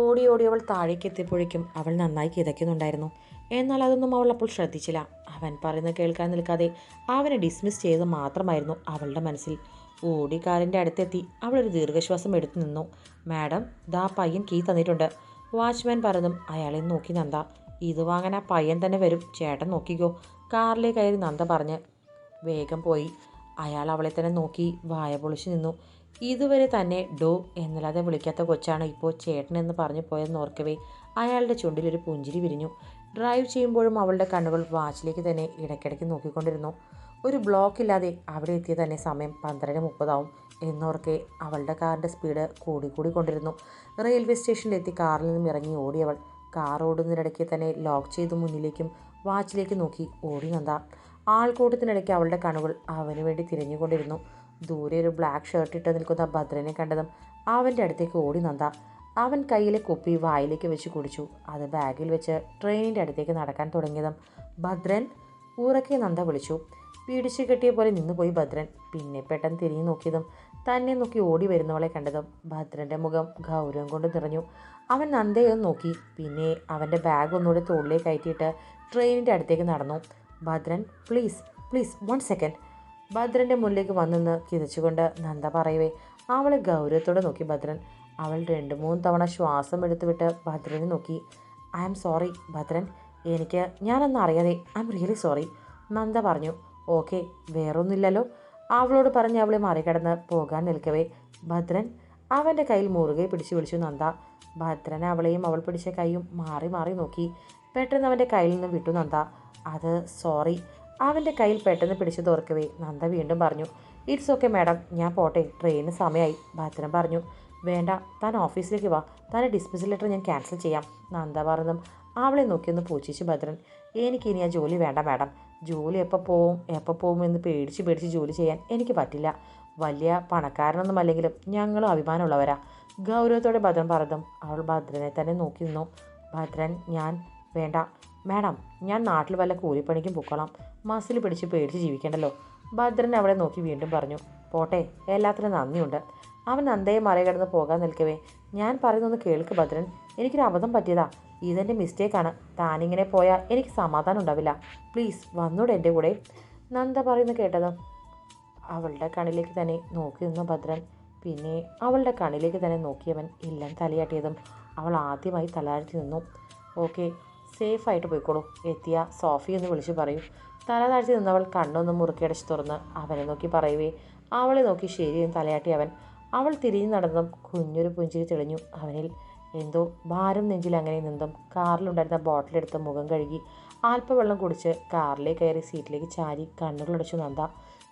ഓടി ഓടി അവൾ താഴേക്ക് എത്തിയപ്പോഴേക്കും അവൾ നന്നായി കിതയ്ക്കുന്നുണ്ടായിരുന്നു. എന്നാൽ അതൊന്നും അവൾ അപ്പോൾ ശ്രദ്ധിച്ചില്ല. അവൻ പറയുന്നത് കേൾക്കാൻ നിൽക്കാതെ അവനെ ഡിസ്മിസ് ചെയ്ത് മാത്രമായിരുന്നു അവളുടെ മനസ്സിൽ. ഓടി കാറിന്റെ അടുത്തെത്തി അവളൊരു ദീർഘശ്വാസം എടുത്തു നിന്നു. മാഡം ദാ പയ്യൻ കീ തന്നിട്ടുണ്ട്. വാച്ച്മാൻ പറഞ്ഞതും അയാളെ നോക്കി നന്ദ. ഇത് വാങ്ങാൻ ആ പയ്യൻ തന്നെ വരും. ചേട്ടൻ നോക്കിക്കോ. കാറിലെ കയറി നന്ദ പറഞ്ഞ് വേഗം പോയി. അയാൾ അവളെ തന്നെ നോക്കി വായ പൊളിച്ച് നിന്നു. ഇതുവരെ തന്നെ ഡോ എന്നല്ലാതെ വിളിക്കാത്ത കൊച്ചാണ് ഇപ്പോൾ ചേട്ടൻ എന്ന് പറഞ്ഞു പോയെന്ന് ഓർക്കവേ. അയാളുടെ ചുണ്ടിൽ ഒരു പുഞ്ചിരി വിരിഞ്ഞു. ഡ്രൈവ് ചെയ്യുമ്പോഴും അവളുടെ കണ്ണുകൾ വാച്ചിലേക്ക് തന്നെ ഇടയ്ക്കിടയ്ക്ക് നോക്കിക്കൊണ്ടിരുന്നു. ഒരു ബ്ലോക്ക് ഇല്ലാതെ അവിടെ എത്തിയ തന്നെ സമയം പന്ത്രണ്ട് മുപ്പതാവും എന്നോർക്കെ അവളുടെ കാറിന്റെ സ്പീഡ് കൂടിക്കൂടി കൊണ്ടിരുന്നു റെയിൽവേ സ്റ്റേഷനിലെത്തി കാറിൽ നിന്നും ഇറങ്ങി ഓടിയവൾ കാർ ഓടുന്നതിനിടയ്ക്ക് തന്നെ ലോക്ക് ചെയ്ത് മുന്നിലേക്കും വാച്ചിലേക്ക് നോക്കി ഓടി നന്ദ. ആൾക്കൂട്ടത്തിനിടയ്ക്ക് അവളുടെ കണ്ണുകൾ അവന് വേണ്ടി തിരഞ്ഞുകൊണ്ടിരുന്നു. ദൂരെ ഒരു ബ്ലാക്ക് ഷർട്ട് ഇട്ട് നിൽക്കുന്ന ഭദ്രനെ കണ്ടതും അവന്റെ അടുത്തേക്ക് ഓടി നന്ദ. അവൻ കയ്യിലെ കുപ്പി വായിലേക്ക് വെച്ച് കുടിച്ചു. അത് ബാഗിൽ വെച്ച് ട്രെയിനിന്റെ അടുത്തേക്ക് നടക്കാൻ തുടങ്ങിയതും ഭദ്രൻ ഉറക്കെ നന്ദ വിളിച്ചു. പിടിച്ചു കെട്ടിയ പോലെ നിന്നുപോയി ഭദ്രൻ. പിന്നെ പെട്ടെന്ന് തിരിഞ്ഞു നോക്കിയതും തന്നെ നോക്കി ഓടി വരുന്നവളെ കണ്ടതും ഭദ്രന്റെ മുഖം ഗൗരവം കൊണ്ട് നിറഞ്ഞു. അവൻ നന്ദയെ നോക്കി. പിന്നെ അവന്റെ ബാഗ് ഒന്നുകൂടെ തോളിലേക്ക് കയറ്റിയിട്ട് ട്രെയിനിന്റെ അടുത്തേക്ക് നടന്നു. Bhadran please please one second ഭദ്രന്റെ മുന്നിലേക്ക് വന്നെന്ന് കിതച്ചുകൊണ്ട് നന്ദ പറയവേ. അവളെ ഗൗരവത്തോടെ നോക്കി ഭദ്രൻ. അവൾ രണ്ട് മൂന്ന് തവണ ശ്വാസം എടുത്തു വിട്ട് ഭദ്രനെ നോക്കി. I am sorry Bhadran. എനിക്ക് ഞാനൊന്നും അറിയാതെ I am really sorry Nanda പറഞ്ഞു. ഓക്കെ വേറൊന്നുമില്ലല്ലോ. അവളോട് പറഞ്ഞ് അവളെ മറികടന്ന് പോകാൻ നിൽക്കവേ. ഭദ്രൻ. അവന്റെ കയ്യിൽ മുറുകെ പിടിച്ചു വിളിച്ചു നന്ദ. ഭദ്രൻ അവളെയും അവൾ പിടിച്ച കൈയും മാറി മാറി നോക്കി. പെട്ടെന്ന് അവന്റെ കയ്യിൽ നിന്ന് വിട്ടു നന്ദ. അത് സോറി അവന്റെ കയ്യിൽ പെട്ടെന്ന് പിടിച്ചു തോർക്കവേ നന്ദ വീണ്ടും പറഞ്ഞു ഇറ്റ്സ് ഓക്കെ മാഡം ഞാൻ പോട്ടെ. ട്രെയിന് സമയമായി. ഭദ്രൻ പറഞ്ഞു വേണ്ട. താൻ ഓഫീസിലേക്ക് വാ. താൻ ഡിസ്മിസൽ ലെറ്റർ ഞാൻ ക്യാൻസൽ ചെയ്യാം. നന്ദ പറഞ്ഞു അവളെ നോക്കിയൊന്ന് പൂച്ചിച്ച് ഭദ്രൻ എനിക്കിനി ആ ജോലി വേണ്ട മാഡം ജോലി എപ്പോൾ പോവും എപ്പോൾ പോവും എന്ന് പേടിച്ച് പേടിച്ച് ജോലി ചെയ്യാൻ എനിക്ക് പറ്റില്ല. വലിയ പണക്കാരനൊന്നും അല്ലെങ്കിലും ഞങ്ങളും അഭിമാനമുള്ളവരാ. ഗൗരവത്തോടെ ഭദ്രൻ പറഞ്ഞതും അവൾ ഭദ്രനെ തന്നെ നോക്കി നിന്നു. ഭദ്രൻ ഞാൻ വേണ്ട. മാഡം ഞാൻ നാട്ടിൽ വല്ല കൂലിപ്പണിക്കും പൊക്കോളാം. മസിൽ പിടിച്ച് പേടിച്ച് ജീവിക്കണ്ടല്ലോ. ഭദ്രൻ അവളെ നോക്കി വീണ്ടും പറഞ്ഞു പോട്ടെ എല്ലാത്തിനും നന്ദിയുണ്ട്. അവൻ അന്തയെ മറികടന്ന് പോകാൻ നിൽക്കവേ. ഞാൻ പറയുന്നൊന്ന് കേൾക്ക് ഭദ്രൻ. എനിക്കൊരു അബദ്ധം പറ്റിയതാ. ഇതെന്റെ മിസ്റ്റേക്കാണ് താനിങ്ങനെ പോയാൽ എനിക്ക് സമാധാനം ഉണ്ടാവില്ല. പ്ലീസ് വന്നൂടെ എന്റെ കൂടെ. നന്ദ പറയുന്നു കേട്ടത് അവളുടെ കണ്ണിലേക്ക് തന്നെ നോക്കി നിന്നു ഭദ്രൻ. പിന്നെ അവളുടെ കണ്ണിലേക്ക് തന്നെ നോക്കിയവൻ ഇല്ലം തലയാട്ടിയതും അവൾ ആദ്യമായി തലയാഴ്ത്തി നിന്നു. ഓക്കെ സേഫായിട്ട് പോയിക്കോളൂ. എത്തിയ സോഫി എന്ന് വിളിച്ച് പറയും. തല താഴ്ത്തി നിന്നവൾ കണ്ണൊന്ന് മുറുക്കിയടച്ച് തുറന്ന് അവനെ നോക്കി പറയുവേ അവളെ നോക്കി ശരിയും തലയാട്ടി അവൻ. അവൾ തിരിഞ്ഞു നടന്നും കുഞ്ഞൊരു പുഞ്ചിരി തെളിഞ്ഞു അവനിൽ എന്തോ ഭാരം നെഞ്ചിൽ അങ്ങനെ നിന്നും കാറിലുണ്ടായിരുന്ന ബോട്ടിലെടുത്ത് മുഖം കഴുകി ആൽപ്പവെള്ളം കുടിച്ച് കാറിലേക്ക് കയറി സീറ്റിലേക്ക് ചാരി കണ്ണുകളടച്ചു നന്ദ.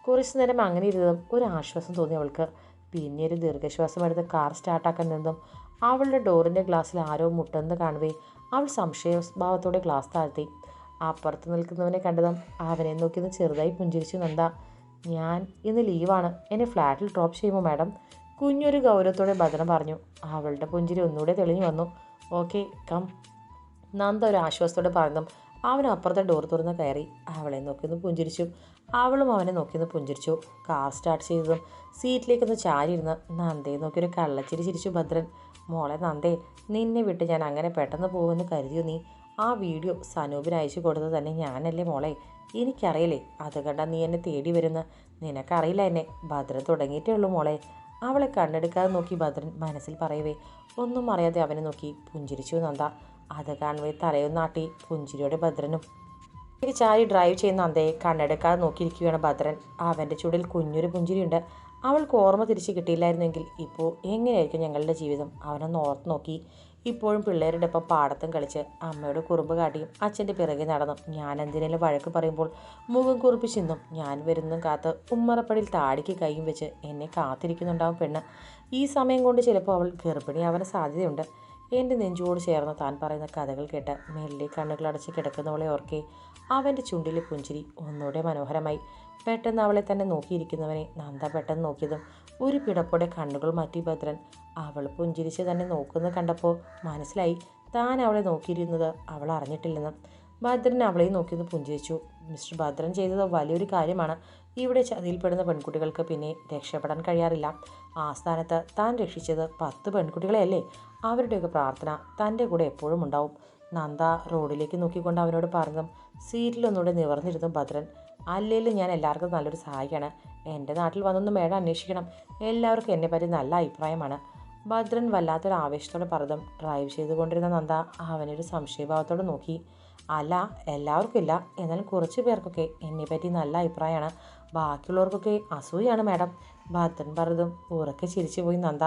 കുറച്ചു നേരം അങ്ങനെ ഇരുന്നതും ഒരു ആശ്വാസം തോന്നി അവൾക്ക്. പിന്നെ ഒരു ദീർഘശ്വാസം എടുത്ത് കാർ സ്റ്റാർട്ടാക്കാൻ നിന്നും അവളുടെ ഡോറിന്റെ ഗ്ലാസ്സിൽ ആരോ മുട്ടെന്ന് കാണുകയും അവൾ സംശയഭാവത്തോടെ ഗ്ലാസ് താഴ്ത്തി. അപ്പുറത്ത് നിൽക്കുന്നവനെ കണ്ടതും അവനെ നോക്കിയത് ചെറുതായി പുഞ്ചിരിച്ചു നന്ദ ഞാൻ ഇന്ന് ലീവാണ് എന്നെ ഫ്ലാറ്റിൽ ഡ്രോപ്പ് ചെയ്യുമോ മാഡം കുഞ്ഞൊരു ഗൗരവത്തോടെ ഭദ്രം പറഞ്ഞു. അവളുടെ പുഞ്ചിരി ഒന്നുകൂടെ തെളിഞ്ഞു വന്നു. ഓക്കെ കം നന്ദ ഒരു ആശ്വാസത്തോടെ പറഞ്ഞു അവൻ അപ്പുറത്തെ ഡോർ തുറന്ന് കയറി. അവളെ നോക്കിയൊന്ന് പുഞ്ചിരിച്ചു. അവളും അവനെ നോക്കിയൊന്ന് പുഞ്ചിരിച്ചു. കാർ സ്റ്റാർട്ട് ചെയ്തതും സീറ്റിലേക്കൊന്ന് ചാരിയിരുന്ന് നന്ദയെ നോക്കിയൊരു കള്ളച്ചിരി ചിരിച്ചു ഭദ്രൻ. മോളെ നന്ദേ നിന്നെ വിട്ട് ഞാൻ അങ്ങനെ പെട്ടെന്ന് പോകുമെന്ന് കരുതിയോ നീ? ആ വീഡിയോ സനൂപിന് അയച്ചു കൊടുത്തത് തന്നെ ഞാനല്ലേ മോളെ? എനിക്കറിയില്ലേ അത് കണ്ടാൽ നീ എന്നെ തേടി വരുന്ന. നിനക്കറിയില്ല എന്നെ ഭദ്രൻ തുടങ്ങിയിട്ടേ ഉള്ളൂ മോളെ. അവളെ കണ്ണെടുക്കാതെ നോക്കി ഭദ്രൻ മനസ്സിൽ പറയവേ ഒന്നും അറിയാതെ അവനെ നോക്കി പുഞ്ചിരിച്ചു നന്ദ. അത് കാണുവേ തലയൊന്നാട്ടി പുഞ്ചിരിയുടെ ഭദ്രനും ചാരി ഡ്രൈവ് ചെയ്യുന്ന നന്ദയെ കണ്ണെടുക്കാതെ നോക്കിയിരിക്കുകയാണ് ഭദ്രൻ. അവന്റെ ചുടിൽ കുഞ്ഞൊരു പുഞ്ചിരിയുണ്ട്. അവൾക്ക് ഓർമ്മ തിരിച്ച് കിട്ടിയില്ലായിരുന്നെങ്കിൽ ഇപ്പോൾ എങ്ങനെയായിരിക്കും ഞങ്ങളുടെ ജീവിതം? അവനൊന്ന് ഓർത്ത് നോക്കി. ഇപ്പോഴും പിള്ളേരുടെ ഒപ്പം പാടത്തും കളിച്ച് അമ്മയുടെ കുറുമ്പ് കാട്ടിയും അച്ഛന്റെ പിറകെ നടന്നു ഞാൻ എന്തിനേലും വഴക്ക് പറയുമ്പോൾ മുഖം കുറിപ്പിച്ചെന്നും ഞാൻ വരുന്നതും കാത്ത് ഉമ്മറപ്പടിയിൽ താടിക്ക് കൈയും വെച്ച് എന്നെ കാത്തിരിക്കുന്നുണ്ടാവും പെണ്ണ്. ഈ സമയം കൊണ്ട് ചിലപ്പോൾ അവൾ ഗർഭിണിയാവാൻ സാധ്യതയുണ്ട്. എന്റെ നെഞ്ചോട് ചേർന്ന് താൻ പറയുന്ന കഥകൾ കേട്ട് മെല്ലെ കണ്ണുകളടച്ച് കിടക്കുന്നവളെ ഓർക്കെ. അവന്റെ ചുണ്ടിലെ പുഞ്ചിരി ഒന്നുകൂടെ മനോഹരമായി. പെട്ടെന്ന് അവളെ തന്നെ നോക്കിയിരിക്കുന്നവനെ നന്ദ പെട്ടെന്ന് നോക്കിയതും ഒരു പിടപ്പോടെ കണ്ണുകൾ മാറ്റി ഭദ്രൻ. അവൾ പുഞ്ചിരിച്ച് തന്നെ നോക്കുന്നത് കണ്ടപ്പോൾ മനസ്സിലായി. താൻ അവളെ നോക്കിയിരുന്നത് അവൾ അറിഞ്ഞിട്ടില്ലെന്നും ഭദ്രൻ അവളെയും നോക്കിയൊന്ന് പുഞ്ചിരിച്ചു. മിസ്റ്റർ ഭദ്രൻ ചെയ്തത് വലിയൊരു കാര്യമാണ്. ഇവിടെ ചതിയിൽപ്പെടുന്ന പെൺകുട്ടികൾക്ക് പിന്നെ രക്ഷപ്പെടാൻ കഴിയാറില്ല. ആ സ്ഥാനത്ത് താൻ രക്ഷിച്ചത് പത്ത് പെൺകുട്ടികളെയല്ലേ? അവരുടെയൊക്കെ പ്രാർത്ഥന തന്റെ കൂടെ എപ്പോഴും ഉണ്ടാവും. നന്ദ റോഡിലേക്ക് നോക്കിക്കൊണ്ട് അവനോട് പറഞ്ഞതും സീറ്റിലൊന്നുകൂടെ നിവർന്നിരുന്നു ഭദ്രൻ. അല്ലേലും ഞാൻ എല്ലാവർക്കും നല്ലൊരു സഹായിക്കാണ് എന്റെ നാട്ടിൽ വന്നൊന്ന് മേഡം അന്വേഷിക്കണം. എല്ലാവർക്കും എന്നെ പറ്റി നല്ല അഭിപ്രായമാണ്. ഭദ്രൻ വല്ലാത്തൊരു ആവേശത്തോടെ പറഞ്ഞതും ഡ്രൈവ് ചെയ്തുകൊണ്ടിരുന്ന നന്ദ അവനൊരു സംശയഭാവത്തോടെ നോക്കി. അല്ല എല്ലാവർക്കും ഇല്ല. എന്നാലും കുറച്ച് പേർക്കൊക്കെ എന്നെപ്പറ്റി നല്ല അഭിപ്രായമാണ്. ബാക്കിയുള്ളവർക്കൊക്കെ അസൂയാണ് മാഡം. ഭദ്രൻ പറഞ്ഞതും ഉറക്കെ ചിരിച്ചു പോയി നന്ദ.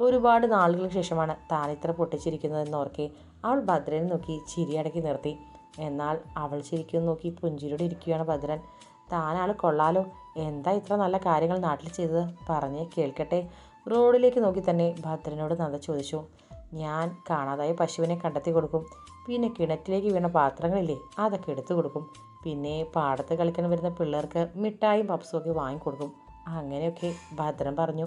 ഒരുപാട് നാളുകൾക്ക് ശേഷമാണ് താൻ ഇത്ര പൊട്ടിച്ചിരിക്കുന്നതെന്നോർക്കെ അവൾ ഭദ്രനെ നോക്കി ചിരിയടക്കി നിർത്തി. എന്നാൽ അവൾ ശരിക്കും നോക്കി പുഞ്ചിരിയോടെ ഇരിക്കുകയാണ് ഭദ്രൻ. താനാൾ കൊള്ളാലോ. എന്താ ഇത്ര നല്ല കാര്യങ്ങൾ നാട്ടിൽ ചെയ്തത്? പറഞ്ഞ് കേൾക്കട്ടെ. റോഡിലേക്ക് നോക്കി തന്നെ ഭദ്രനോട് നന്ദ ചോദിച്ചു. ഞാൻ കാണാതായ പശുവിനെ കണ്ടെത്തി കൊടുക്കും. പിന്നെ കിണറ്റിലേക്ക് വീണ പാത്രങ്ങളില്ലേ അതൊക്കെ എടുത്തു കൊടുക്കും. പിന്നെ പാടത്ത് കളിക്കാൻ വരുന്ന പിള്ളേർക്ക് മിഠായും പപ്സും ഒക്കെ വാങ്ങിക്കൊടുക്കും അങ്ങനെയൊക്കെ ഭദ്രൻ പറഞ്ഞു.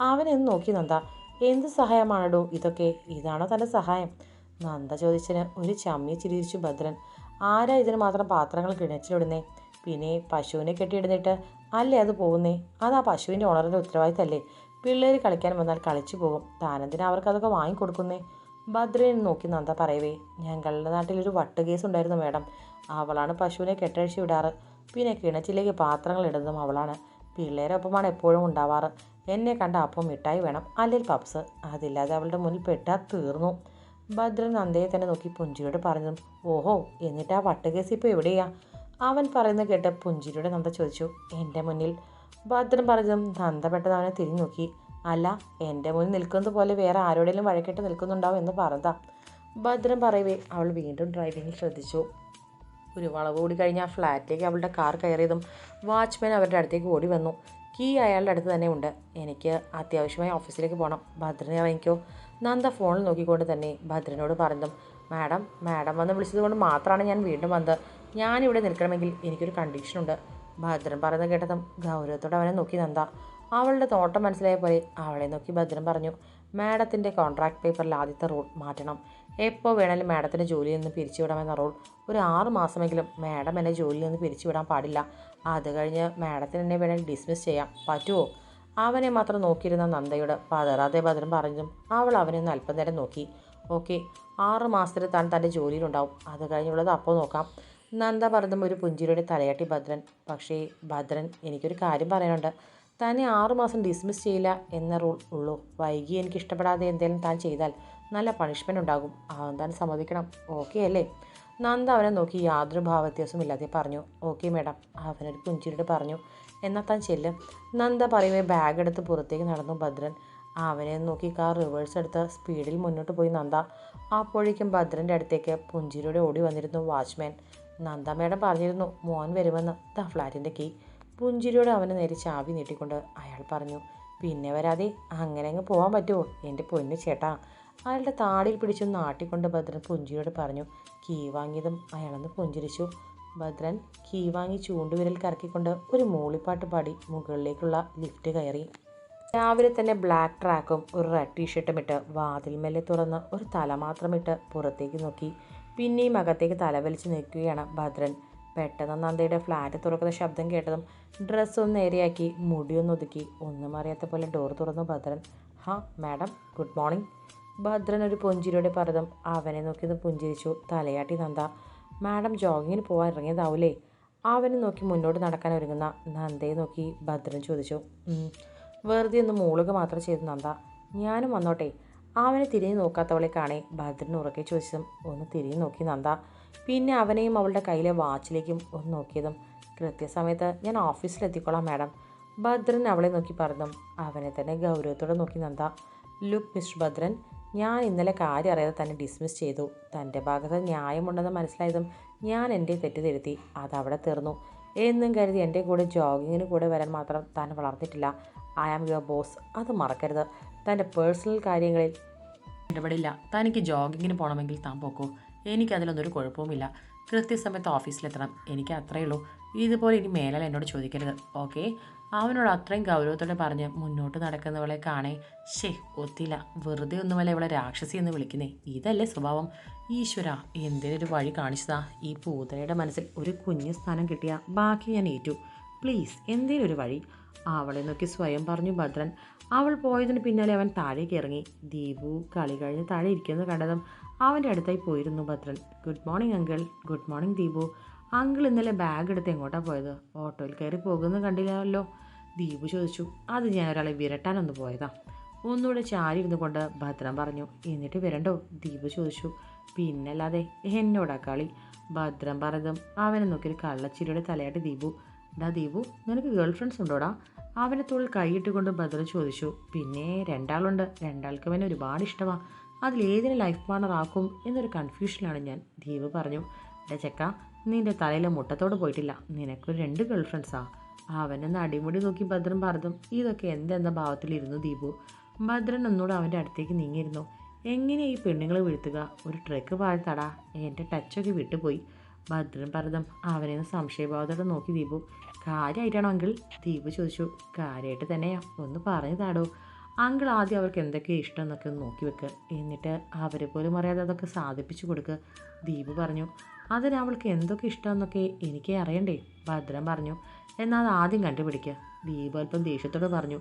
അവനെന്ന് നോക്കി നന്ദ. എന്ത് സഹായമാണോ ഇതൊക്കെ? ഇതാണോ തന്റെ സഹായം? നന്ദ ചോദിച്ചതിന് ഒരു ചമ്മി ചിരിച്ചു ഭദ്രൻ. ആരാ ഇതിന് മാത്രം പാത്രങ്ങൾ കിണച്ചിലിടുന്നേ പിന്നെ പശുവിനെ കെട്ടിയിടുന്നിട്ട് അല്ലേ അത് പോകുന്നേ? അത് ആ പശുവിന്റെ ഓണറിന്റെ ഉത്തരവാദിത്തമല്ലേ പിള്ളേർ കളിക്കാൻ വന്നാൽ കളിച്ചു പോകും. താനെന്തിനാ അവർക്കതൊക്കെ വാങ്ങിക്കൊടുക്കുന്നേ ഭദ്രനെ നോക്കി നന്ദ പറയവേ ഞങ്ങളുടെ നാട്ടിലൊരു വട്ട് കേസ് ഉണ്ടായിരുന്നു മേഡം. അവളാണ് പശുവിനെ കെട്ടഴിച്ച് വിടാറ്. പിന്നെ കിണറ്റിലേക്ക് പാത്രങ്ങൾ ഇടുന്നതും അവളാണ്. പിള്ളേരൊപ്പമാണ് എപ്പോഴും ഉണ്ടാവാറ്. എന്നെ കണ്ട അപ്പം മിഠായി വേണം അല്ലെങ്കിൽ പപ്സ്. അതില്ലാതെ അവളുടെ മുന്നിൽ പെട്ടാൽ തീർന്നു. ഭദ്രൻ നന്ദയെ തന്നെ നോക്കി പുഞ്ചിരിയോട് പറഞ്ഞു ഓഹോ എന്നിട്ട് ആ വട്ടകേസ് ഇപ്പോൾ എവിടെയാ? അവൻ പറയുന്നത് കേട്ട് പുഞ്ചിരിയോട് നന്ദ ചോദിച്ചു എന്റെ മുന്നിൽ? ഭദ്രൻ പറഞ്ഞതും നന്ദ പെട്ടെന്ന് അവനെ തിരിഞ്ഞു നോക്കി അല്ല എന്റെ മുന്നിൽ നിൽക്കുന്നത് പോലെ വേറെ ആരോടെങ്കിലും വഴക്കിട്ട് നിൽക്കുന്നുണ്ടാവും എന്ന് പറഞ്ഞതാ. ഭദ്രൻ പറയവേ അവൾ വീണ്ടും ഡ്രൈവിങ്ങിൽ ശ്രദ്ധിച്ചു. ഒരു വളവ് കൂടി കഴിഞ്ഞ് ആ ഫ്ലാറ്റിലേക്ക് അവളുടെ കാർ കയറിയതും വാച്ച്മാൻ അവരുടെ അടുത്തേക്ക് ഓടി വന്നു. കീ അയാളുടെ അടുത്ത് തന്നെ ഉണ്ട്. എനിക്ക് അത്യാവശ്യമായി ഓഫീസിലേക്ക് പോകണം ഭദ്രനെ ഇറങ്ങിക്കോ. നന്ദ ഫോണിൽ നോക്കിക്കൊണ്ട് തന്നെ ഭദ്രനോട് പറഞ്ഞു മാഡം മാഡം വന്ന് വിളിച്ചത് കൊണ്ട് മാത്രമാണ് ഞാൻ വീണ്ടും വന്നത്. ഞാനിവിടെ നിൽക്കണമെങ്കിൽ എനിക്കൊരു കണ്ടീഷനുണ്ട് ഭദ്രൻ പറയുന്നത് കേട്ടതും ഗൗരവത്തോടെ അവനെ നോക്കി നന്ദ. അവളുടെ തോട്ടം മനസ്സിലായ പോലെ അവളെ നോക്കി ഭദ്രൻ പറഞ്ഞു മാഡത്തിന്റെ കോൺട്രാക്ട് പേപ്പറിൽ ആദ്യത്തെ റൂൾ മാറ്റണം. എപ്പോൾ വേണേലും മാഡത്തിന്റെ ജോലിയിൽ നിന്ന് പിരിച്ചുവിടാമെന്ന റൂൾ ഒരു ആറ് മാസമെങ്കിലും മാഡം എന്നെ ജോലിയിൽ നിന്ന് പിരിച്ചുവിടാൻ പാടില്ല. അത് കഴിഞ്ഞ് മാഡത്തിന് എന്നെ വേണേൽ ഡിസ്മിസ് ചെയ്യാം. പറ്റുമോ അവനെ മാത്രം നോക്കിയിരുന്ന നന്ദയോട് പതറാതെ ഭദ്രൻ പറഞ്ഞതും അവൾ അവനെ ഒന്ന് അല്പം നേരം നോക്കി. ഓക്കെ ആറ് മാസത്തിൽ താൻ തന്റെ ജോലിയിലുണ്ടാവും. അത് കഴിഞ്ഞുള്ളത് അപ്പോൾ നോക്കാം. നന്ദ പറഞ്ഞും ഒരു പുഞ്ചിരിയുടെ തലയാട്ടി ഭദ്രൻ. പക്ഷേ ഭദ്രൻ എനിക്കൊരു കാര്യം പറയാനുണ്ട്. തന്നെ ആറുമാസം ഡിസ്മിസ് ചെയ്യില്ല എന്ന റൂൾ ഉള്ളൂ. വൈകി എനിക്ക് ഇഷ്ടപ്പെടാതെ എന്തെങ്കിലും താൻ ചെയ്താൽ നല്ല പണിഷ്മെന്റ് ഉണ്ടാകും. താൻ സമ്മതിക്കണം. ഓക്കെ അല്ലേ? നന്ദ അവനെ നോക്കി യാതൊരു ഭാവവ്യത്യാസവും ഇല്ലാതെ പറഞ്ഞു. ഓക്കെ മേഡം അവനൊരു പുഞ്ചിരിയോട് പറഞ്ഞു. എന്നാൽ താൻ ചെല്ല്. നന്ദ പറയുമേ ബാഗ് എടുത്ത് പുറത്തേക്ക് നടന്നു ഭദ്രൻ. അവനെ നോക്കി കാർ റിവേഴ്സ് എടുത്ത് സ്പീഡിൽ മുന്നോട്ട് പോയി നന്ദ. അപ്പോഴേക്കും ഭദ്രന്റെ അടുത്തേക്ക് പുഞ്ചിരിയോടെ ഓടി വന്നിരുന്നു വാച്ച്മാൻ. നന്ദ മേഡം പറഞ്ഞിരുന്നു മോൻ വരുമെന്ന്. ദ ഫ്ലാറ്റിന്റെ കീ പുഞ്ചിരിയോടെ അവനെ നേരെ ചാവി നീട്ടിക്കൊണ്ട് അയാൾ പറഞ്ഞു പിന്നെ വരാതെ അങ്ങനെ അങ്ങ് പോകാൻ പറ്റുമോ? എന്റെ പൊന്നു ചേട്ടാ. അയാളുടെ താടിയിൽ പിടിച്ചു നാട്ടിക്കൊണ്ട് ഭദ്രൻ പുഞ്ചിരിയോട് പറഞ്ഞു കീ വാങ്ങിയതും അയാളൊന്ന് പുഞ്ചിരിച്ചു. ഭദ്രൻ കീ വാങ്ങി ചൂണ്ടുവിരൽ കറക്കിക്കൊണ്ട് ഒരു മൂളിപ്പാട്ട് പാടി മുകളിലേക്കുള്ള ലിഫ്റ്റ് കയറി. രാവിലെ തന്നെ ബ്ലാക്ക് ട്രാക്കും ഒരു റെഡ് ടീഷർട്ടും ഇട്ട് വാതിൽമേലെ തുറന്ന് ഒരു തല മാത്രം ഇട്ട് പുറത്തേക്ക് നോക്കി. പിന്നെയും അകത്തേക്ക് തലവലിച്ച് നിൽക്കുകയാണ് ഭദ്രൻ. പെട്ടെന്ന് നന്ദയുടെ ഫ്ലാറ്റ് തുറക്കുന്ന ശബ്ദം കേട്ടതും ഡ്രസ്സ് ഒന്ന് നേരെയാക്കി മുടിയൊന്ന് ഒതുക്കി. ഒന്നും അറിയാത്ത പോലെ ഡോർ തുറന്നു ഭദ്രൻ. ഹാ മാഡം ഗുഡ് മോർണിംഗ് ഭദ്രൻ ഒരു പുഞ്ചിരിയോടെ പറഞ്ഞതും അവനെ നോക്കിയത് പുഞ്ചിരിച്ചു തലയാട്ടി നന്ദ. മാഡം ജോഗിങ്ങിന് പോകാൻ ഇറങ്ങിയതാവൂലേ? അവനെ നോക്കി മുന്നോട്ട് നടക്കാൻ ഒരുങ്ങുന്ന നന്ദയെ നോക്കി ഭദ്രൻ ചോദിച്ചു. "ഉം, വെറുതെ ഒന്ന് മൂളുക മാത്രം ചെയ്തു നന്ദ. ഞാനും വന്നോട്ടെ. അവനെ തിരിഞ്ഞു നോക്കാത്തവളെ കാണേ ഭദ്രൻ ഉറക്കെ ചോദിച്ചതും ഒന്ന് തിരിഞ്ഞു നോക്കി നന്ദ. പിന്നെ അവനെയും അവളുടെ കയ്യിലെ വാച്ചിലേക്കും ഒന്ന് നോക്കിയതും കൃത്യസമയത്ത് ഞാൻ ഓഫീസിലെത്തിക്കോളാം മാഡം. ഭദ്രൻ അവളെ നോക്കി പറഞ്ഞതും അവനെ തന്നെ ഗൗരവത്തോടെ നോക്കി നന്ദ. ലുക്ക് മിസ്റ്റർ ഭദ്രൻ ഞാൻ ഇന്നലെ കാര്യം അറിയാതെ തന്നെ ഡിസ്മിസ് ചെയ്തു. തന്റെ ഭാഗത്ത് ന്യായമുണ്ടെന്ന് മനസ്സിലായതും ഞാൻ എന്റെ തെറ്റ് തിരുത്തി. അതവിടെ തീർന്നു. എന്നും കരുതി എന്റെ കൂടെ ജോഗിങ്ങിന് കൂടെ വരാൻ മാത്രം താൻ വളർന്നിട്ടില്ല. ഐ ആം യുവർ ബോസ് അത് മറക്കരുത്. തന്റെ പേഴ്സണൽ കാര്യങ്ങളിൽ ഇടപെടില്ല. തനിക്ക് ജോഗിങ്ങിന് പോകണമെങ്കിൽ താൻ പോക്കോ. എനിക്കതിലൊന്നും ഒരു കുഴപ്പവുമില്ല. കൃത്യസമയത്ത് ഓഫീസിലെത്തണം. എനിക്ക് അത്രയേ ഉള്ളൂ. ഇതുപോലെ ഇനി മേലാൽ എന്നോട് ചോദിക്കരുത്. ഓക്കെ? അവനോട് അത്രയും ഗൗരവത്തോടെ പറഞ്ഞ് മുന്നോട്ട് നടക്കുന്നവളെ കാണേ. ഷേ ഒത്തില്ല. വെറുതെ ഒന്നുമല്ല ഇവളെ രാക്ഷസി എന്ന് വിളിക്കുന്നേ. ഇതല്ലേ സ്വഭാവം. ഈശ്വര എന്തിനൊരു വഴി കാണിച്ചതാ? ഈ പൂതയുടെ മനസ്സിൽ ഒരു കുഞ്ഞു സ്ഥാനം കിട്ടിയ ബാക്കി ഞാൻ ഏറ്റു. പ്ലീസ് എന്തേലും ഒരു വഴി. അവളെ നോക്കി സ്വയം പറഞ്ഞു ഭദ്രൻ. അവൾ പോയതിന് പിന്നാലെ അവൻ താഴേക്ക് ഇറങ്ങി. ദീപു കളി കഴിഞ്ഞ് താഴെ ഇരിക്കുന്നത് കണ്ടതും അവന്റെ അടുത്തായി പോയിരുന്നു Bhadran. Good morning uncle good morning Deepu. Uncle ഇന്നലെ ബാഗ് എടുത്ത് എങ്ങോട്ടാണ് പോയത്? ഓട്ടോയിൽ കയറി പോകുന്നത് കണ്ടില്ലല്ലോ. ദീപു ചോദിച്ചു. അത് ഞാൻ ഒരാളെ വിരട്ടാനൊന്ന് പോയതാ. ഒന്നുകൂടെ ചാരി ഇരുന്നു കൊണ്ട് ഭദ്രൻ പറഞ്ഞു. എന്നിട്ട് വരണ്ടോ? ദീപു ചോദിച്ചു. പിന്നല്ലാതെ എന്നോടാ കളി. ഭദ്രൻ പറഞ്ഞതും അവനെ നോക്കിയൊരു കള്ളച്ചിരിയുടെ തലയായിട്ട് ദീപു. ഡാ ദീപു നിനക്ക് ഗേൾ ഫ്രണ്ട്സ് ഉണ്ടോടാ? അവനെ തോളിൽ കൈയിട്ട് കൊണ്ട് ഭദ്രൻ ചോദിച്ചു. പിന്നെ രണ്ടാളുണ്ട്. രണ്ടാൾക്കും അവനെ ഒരുപാട് ഇഷ്ടമാണ് അതിലേതിനെ ലൈഫ് പാർട്ണർ ആക്കും എന്നൊരു കൺഫ്യൂഷനാണ് ഞാൻ ദീപ് പറഞ്ഞു. എന്റെ ചെക്ക നിന്റെ തലയിലെ മുട്ടത്തോട് പോയിട്ടില്ല. നിനക്കൊരു രണ്ട് ഗേൾ ഫ്രണ്ട്സാ അവനെന്ന് അടിമുടി നോക്കി ഭദ്രൻ പറഞ്ഞു ഇതൊക്കെ എന്തെന്ന ഭാവത്തിലിരുന്നു ദീപു. ഭദ്രൻ ഒന്നുകൂടെ അവന്റെ അടുത്തേക്ക് നീങ്ങിയിരുന്നു. എങ്ങനെ ഈ പെണ്ണുങ്ങളെ വീഴ്ത്തുക? ഒരു ട്രക്ക് പാഴ്ത്തടാ. എന്റെ ടച്ചൊക്കെ വിട്ടുപോയി. ഭദ്രൻ പറഞ്ഞു അവനെ സംശയബോധത്തോടെ നോക്കി ദീപു. കാര്യമായിട്ടാണോ അങ്കിൾ? ദീപു ചോദിച്ചു. കാര്യമായിട്ട് തന്നെയാ. ഒന്ന് പറഞ്ഞു താടോ. അങ്കിൾ ആദ്യം അവർക്ക് എന്തൊക്കെ ഇഷ്ടം എന്നൊക്കെ ഒന്ന് നോക്കി വെക്ക്. എന്നിട്ട് അവരെ പോലും അറിയാതെ അതൊക്കെ സാധിപ്പിച്ചു കൊടുക്കുക ദീപ് പറഞ്ഞു അതിന് അവൾക്ക് എന്തൊക്കെ ഇഷ്ടമെന്നൊക്കെ എനിക്ക് അറിയണ്ടേ? ഭദ്രൻ പറഞ്ഞു എന്നാൽ അത് ആദ്യം കണ്ടുപിടിക്കുക ദീപ് അല്പം ദേഷ്യത്തോട് പറഞ്ഞു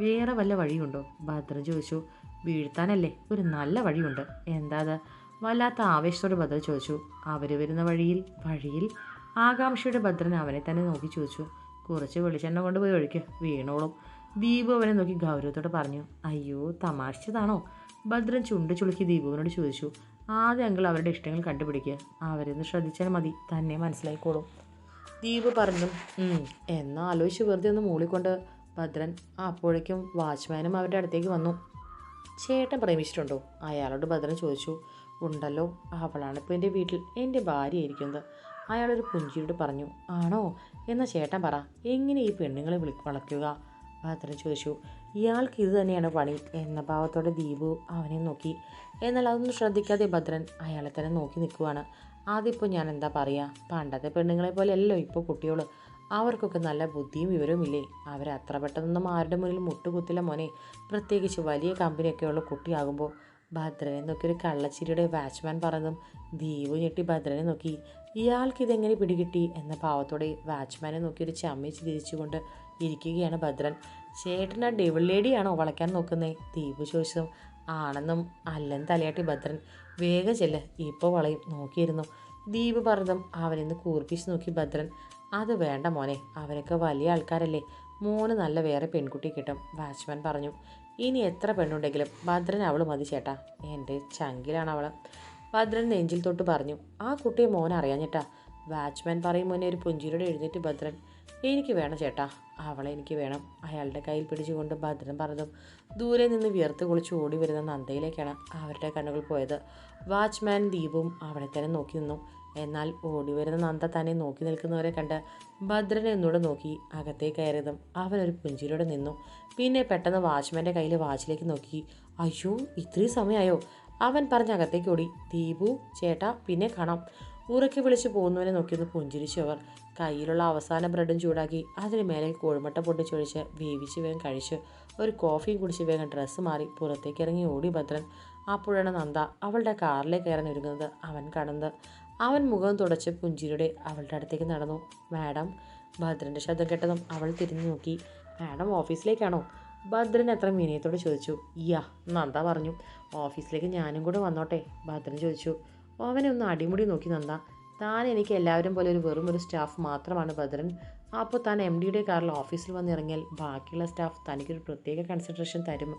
വേറെ വല്ല വഴിയുണ്ടോ? ഭദ്രൻ ചോദിച്ചു വീഴ്ത്താനല്ലേ? ഒരു നല്ല വഴിയുണ്ട്. എന്താ അത്? വല്ലാത്ത ആവേശത്തോടെ ഭദ്രൻ ചോദിച്ചു അവർ വരുന്ന വഴിയിൽ? വഴിയിൽ? ആകാംക്ഷയുടെ ഭദ്രൻ അവനെ തന്നെ നോക്കി ചോദിച്ചു കുറച്ച് വെളിച്ചെണ്ണ കൊണ്ടുപോയി ഒഴിക്കുക ഒഴിക്ക് വീണോളും. ദീപു അവനെ നോക്കി ഗൗരവത്തോടെ പറഞ്ഞു അയ്യോ തമാശിച്ചതാണോ? ഭദ്രൻ ചുണ്ട് ചുളുക്കി ദീപുവിനോട് ചോദിച്ചു ആദ്യം അങ്കിൾ അവരുടെ ഇഷ്ടങ്ങൾ കണ്ടുപിടിക്കുക അവരൊന്ന് ശ്രദ്ധിച്ചാൽ മതി തന്നെ മനസ്സിലായിക്കോളും. ദീപ് പറഞ്ഞു എന്നാൽ എന്നാ ആലോചിച്ച് വെറുതെ ഒന്ന് മൂളിക്കൊണ്ട്. ഭദ്രൻ അപ്പോഴേക്കും വാച്ച്മാനും അവരുടെ അടുത്തേക്ക് വന്നു. ചേട്ടൻ പ്രേമിച്ചിട്ടുണ്ടോ? അയാളോട് ഭദ്രൻ ചോദിച്ചു ഉണ്ടല്ലോ അവളാണ് ഇപ്പോൾ എന്റെ വീട്ടിൽ എന്റെ ഭാര്യയായിരിക്കുന്നത് അയാളൊരു പുഞ്ചിയോട് പറഞ്ഞു ആണോ? എന്നാൽ ചേട്ടൻ പറ എങ്ങനെ ഈ പെണ്ണുങ്ങളെ വിളി വളയ്ക്കുക ഭദ്രൻ ചോദിച്ചു. ഇയാൾക്ക് ഇത് തന്നെയാണ് പണി എന്ന ഭാവത്തോടെ ദീപു അവനെ നോക്കി. എന്നാൽ അതൊന്നും ശ്രദ്ധിക്കാതെ ഭദ്രൻ അയാളെ തന്നെ നോക്കി നിൽക്കുവാണ്. അതിപ്പോൾ ഞാൻ എന്താ പറയുക പണ്ടത്തെ പെണ്ണുങ്ങളെ പോലെയല്ലോ ഇപ്പോൾ കുട്ടികൾ അവർക്കൊക്കെ നല്ല ബുദ്ധിയും വിവരവും ഇല്ലേ? അവർ അത്ര പെട്ടെന്നൊന്നും ആരുടെ മുന്നിൽ മുട്ടുകുത്തില്ല മോനെ. പ്രത്യേകിച്ച് വലിയ കമ്പനിയൊക്കെയുള്ള കുട്ടിയാകുമ്പോൾ ഭദ്രനെ നോക്കി ഒരു കള്ളച്ചിരിയുടെ വാച്ച്മാൻ പറഞ്ഞതും ദീപു ഞെട്ടി ഭദ്രനെ നോക്കി. ഇയാൾക്ക് ഇതെങ്ങനെ പിടികിട്ടി? എന്ന ഭാവത്തോടെ വാച്ച്മാനെ നോക്കി ഒരു ചമ്മി ചിരിച്ചുകൊണ്ട് ഇരിക്കുകയാണ് ഭദ്രൻ. ചേട്ടൻ ആ ഡെവിൾ ലേഡിയാണോ വളയ്ക്കാൻ നോക്കുന്നേ? ദീപു ചോദിച്ചതും ആണെന്നും അല്ലെന്ന് തലയാട്ടി ഭദ്രൻ. വേഗം ചെല്ല് ഇപ്പോൾ വളയും നോക്കിയിരുന്നു. ദീപ് പറഞ്ഞതും അവനെന്ന് കൂർപ്പിച്ച് നോക്കി ഭദ്രൻ. അത് വേണ്ട മോനെ അവരൊക്കെ വലിയ ആൾക്കാരല്ലേ. മോന് നല്ല വേറെ പെൺകുട്ടി കിട്ടും വാച്ച്മാൻ പറഞ്ഞു. ഇനി എത്ര പെണ്ണുണ്ടെങ്കിലും ഭദ്രൻ അവൾ മതി ചേട്ടാ. എന്റെ ചങ്കിലാണ് അവൾ ഭദ്രൻ നെഞ്ചിൽ തൊട്ട് പറഞ്ഞു. ആ കുട്ടിയെ മോൻ അറിയാഞ്ഞിട്ടാ വാച്ച്മാൻ പറയും മോനെ ഒരു പുഞ്ചിരിയോടെ എഴുന്നേറ്റ് ഭദ്രൻ. എനിക്ക് വേണം ചേട്ടാ. അവളെ എനിക്ക് വേണം. അയാളുടെ കയ്യിൽ പിടിച്ചുകൊണ്ട് ഭദ്രൻ പറഞ്ഞു ദൂരെ നിന്ന് വിയർത്ത് കുളിച്ച് ഓടി വരുന്ന നന്ദയിലേക്കാണ് അവരുടെ കണ്ണുകൾ പോയത്. വാച്ച്മാൻ ദീപും അവളെ തന്നെ നോക്കി നിന്നു. എന്നാൽ ഓടി വരുന്ന നന്ദ തന്നെ നോക്കി നിൽക്കുന്നവരെ കണ്ട് ഭദ്രനെ ഒന്നുകൂടെ നോക്കി അകത്തേക്ക് കയറിയതും അവനൊരു പുഞ്ചിരിയോടെ നിന്നു. പിന്നെ പെട്ടെന്ന് വാച്ച്മാന്റെ കയ്യിൽ വാച്ചിലേക്ക് നോക്കി. അയ്യോ ഇത്രയും സമയമായോ അവൻ പറഞ്ഞ് അകത്തേക്ക് ഓടി. ദീപു ചേട്ടാ പിന്നെ കാണാം. ഉറക്കി വിളിച്ച് പോകുന്നവനെ നോക്കിയൊന്ന് പുഞ്ചിരിച്ചു അവർ കയ്യിലുള്ള അവസാന ബ്രെഡും ചൂടാക്കി അതിന് മേലെ കോഴിമുട്ട പൊട്ടിച്ചൊഴിച്ച് വേവിച്ച് വേഗം കഴിച്ച് ഒരു കോഫിയും കുടിച്ച് വേഗം ഡ്രസ്സ് മാറി പുറത്തേക്ക് ഇറങ്ങി ഓടി ഭദ്രൻ. അപ്പോഴാണ് നന്ദ അവളുടെ കാറിലേക്ക് കയറാൻ ഒരുങ്ങുന്നത്. അവൻ കടന്നത് അവൻ മുഖം തുടച്ച് പുഞ്ചിരിയുടെ അവളുടെ അടുത്തേക്ക് നടന്നു. മാഡം ഭദ്രന്റെ ശബ്ദം കേട്ടതും അവൾ തിരിഞ്ഞു നോക്കി. മാഡം ഓഫീസിലേക്കാണോ? ഭദ്രൻ അത്ര വിനയത്തോട് ചോദിച്ചു. യാ നന്ദ പറഞ്ഞു. ഓഫീസിലേക്ക് ഞാനും കൂടെ വന്നോട്ടെ ഭദ്രൻ ചോദിച്ചു. അവനെ ഒന്ന് അടിമുടി നോക്കി നന്ദ. താൻ എനിക്ക് എല്ലാവരും പോലെ ഒരു വെറും ഒരു സ്റ്റാഫ് മാത്രമാണ് ഭദ്രൻ അപ്പോൾ താൻ എം ഡിയുടെ കാറിൽ ഓഫീസിൽ വന്നിറങ്ങിയാൽ ബാക്കിയുള്ള സ്റ്റാഫ് തനിക്കൊരു പ്രത്യേക കൺസിഡറേഷൻ തരും.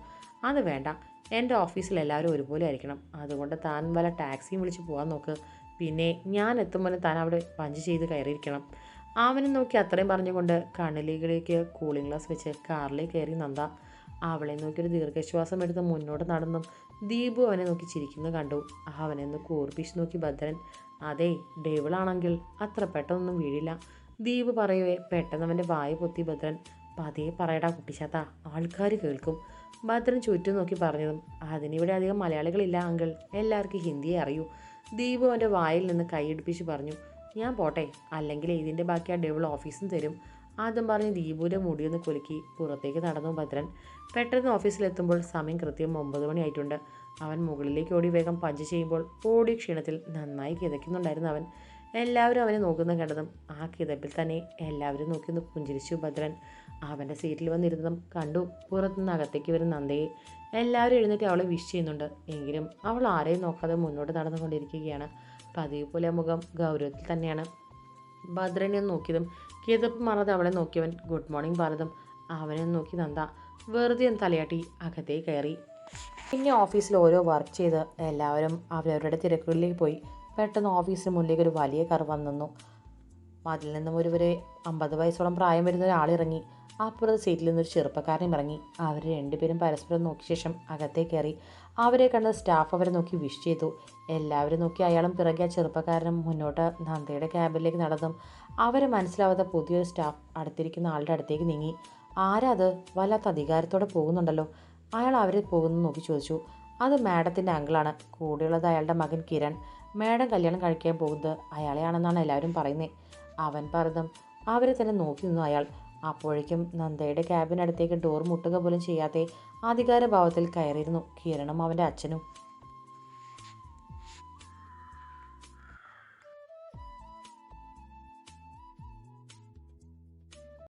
അത് വേണ്ട. എന്റെ ഓഫീസിൽ എല്ലാവരും ഒരുപോലെ ആയിരിക്കണം. അതുകൊണ്ട് താൻ വല്ല ടാക്സിയും വിളിച്ച് പോകാൻ നോക്ക്. പിന്നെ ഞാൻ എത്തുമ്പോൾ താൻ അവിടെ പഞ്ച് ചെയ്ത് കയറിയിരിക്കണം. അവനെ നോക്കി അത്രയും പറഞ്ഞുകൊണ്ട് കണ്ണിലേക്കിലേക്ക് കൂളിംഗ് ഗ്ലാസ് വെച്ച് കാറിലേക്ക് കയറി നന്ദ. അവളെ നോക്കി ഒരു ദീർഘശ്വാസം എടുത്ത് മുന്നോട്ട് നടന്നും ദീപു അവനെ നോക്കി ചിരിക്കുന്നത് കണ്ടു. അവനെ ഒന്ന് കൂർപ്പിച്ച് നോക്കി ഭദ്രൻ അതെ ഡേവിളാണെങ്കിൽ അത്ര പെട്ടെന്നൊന്നും വീഴില്ല. ദീപ് പറയവേ പെട്ടെന്ന് അവന്റെ വായ പൊത്തി ഭദ്രൻ പതിയെ പറയടാ കുട്ടിച്ചാത്ത ആൾക്കാർ കേൾക്കും. ഭദ്രൻ ചുറ്റും നോക്കി പറഞ്ഞതും അതിനിവിടെ അധികം മലയാളികളില്ല അങ്കിൾ എല്ലാവർക്കും ഹിന്ദിയെ അറിയൂ. ദീപു അവന്റെ വായിൽ നിന്ന് കൈയിടിപ്പിച്ച് പറഞ്ഞു ഞാൻ പോട്ടെ അല്ലെങ്കിൽ ഇതിന്റെ ബാക്കി ആ ഡേവിൾ ഓഫീസും തരും. ആദ്യം പറഞ്ഞ് ദീപുവിന്റെ മുടിയൊന്ന് കുലുക്കി പുറത്തേക്ക് നടന്നു ഭദ്രൻ. പെട്ടെന്ന് ഓഫീസിലെത്തുമ്പോൾ സമയം കൃത്യം ഒമ്പത് മണിയായിട്ടുണ്ട് അവൻ മുകളിലേക്ക് ഓടി വേഗം പഞ്ച് ചെയ്യുമ്പോൾ ഓടി ക്ഷീണത്തിൽ നന്നായി കിതയ്ക്കുന്നുണ്ടായിരുന്നു അവൻ. എല്ലാവരും അവനെ നോക്കുന്ന കണ്ടതും ആ കിതപ്പിൽ തന്നെ എല്ലാവരും നോക്കി പുഞ്ചിരിച്ചു ഭദ്രൻ അവന്റെ സീറ്റിൽ വന്നിരുന്നതും കണ്ടു. പുറത്തുനിന്ന് അകത്തേക്ക് വരുന്ന നന്ദയെ എല്ലാവരും എഴുന്നേറ്റ് അവളെ വിഷ് ചെയ്യുന്നുണ്ട്. എങ്കിലും അവൾ ആരെയും നോക്കാതെ മുന്നോട്ട് നടന്നുകൊണ്ടിരിക്കുകയാണ്. പതിവ് പോലെ മുഖം ഗൗരവത്തിൽ തന്നെയാണ്. ഭദ്രനെ നോക്കിയതും കിതപ്പ് മറന്ന് അവളെ നോക്കിയവൻ ഗുഡ് മോർണിംഗ് പറഞ്ഞതും അവനെ നോക്കി നന്ദ വെറുതെ തലയാട്ടി അകത്തേക്ക് കയറി. പിന്നെ ഓഫീസിൽ ഓരോ വർക്ക് ചെയ്ത് എല്ലാവരും അവരവരുടെ തിരക്കുകളിലേക്ക് പോയി. പെട്ടെന്ന് ഓഫീസിന് മുന്നിലേക്ക് ഒരു വലിയ കാർ വന്നു അതിൽ നിന്നും ഒരു വരെ അമ്പത് വയസ്സോളം പ്രായം വരുന്ന ഒരാളിറങ്ങി അപ്പുറത്ത് സീറ്റിൽ നിന്നൊരു ചെറുപ്പക്കാരൻ ഇറങ്ങി. അവർ രണ്ടുപേരും പരസ്പരം നോക്കിയ ശേഷം അകത്തേ കയറി. അവരെ കണ്ട സ്റ്റാഫ് അവരെ നോക്കി വിഷ് ചെയ്തു. എല്ലാവരും നോക്കി അയാളും പിറകെ ആ ചെറുപ്പക്കാരനും മുന്നോട്ട് നന്ദയുടെ ക്യാബിലേക്ക് നടന്നും. അവരെ മനസ്സിലാവാത്ത പുതിയൊരു സ്റ്റാഫ് അടുത്തിരിക്കുന്ന ആളുടെ അടുത്തേക്ക് നീങ്ങി. ആരാ അത്? വല്ലാത്ത അധികാരത്തോടെ പോകുന്നുണ്ടല്ലോ. അയാൾ അവരെ പോകുന്നു നോക്കി ചോദിച്ചു. അത് മാഡത്തിന്റെ അങ്കിളാണ്. കൂടെയുള്ളത് അയാളുടെ മകൻ കിരൺ. മാഡം കല്യാണം കഴിക്കാൻ പോകുന്നത് അയാളെയാണെന്നാണ് എല്ലാവരും പറയുന്നത് അവൻ പറഞ്ഞതും അവരെ തന്നെ നോക്കി നിന്നു അയാൾ. അപ്പോഴേക്കും നന്ദയുടെ ക്യാബിനടുത്തേക്ക് ഡോർ മുട്ടുക പോലും ചെയ്യാതെ അധികാരഭാവത്തിൽ കയറിയിരുന്നു. കിരണും അവന്റെ അച്ഛനും.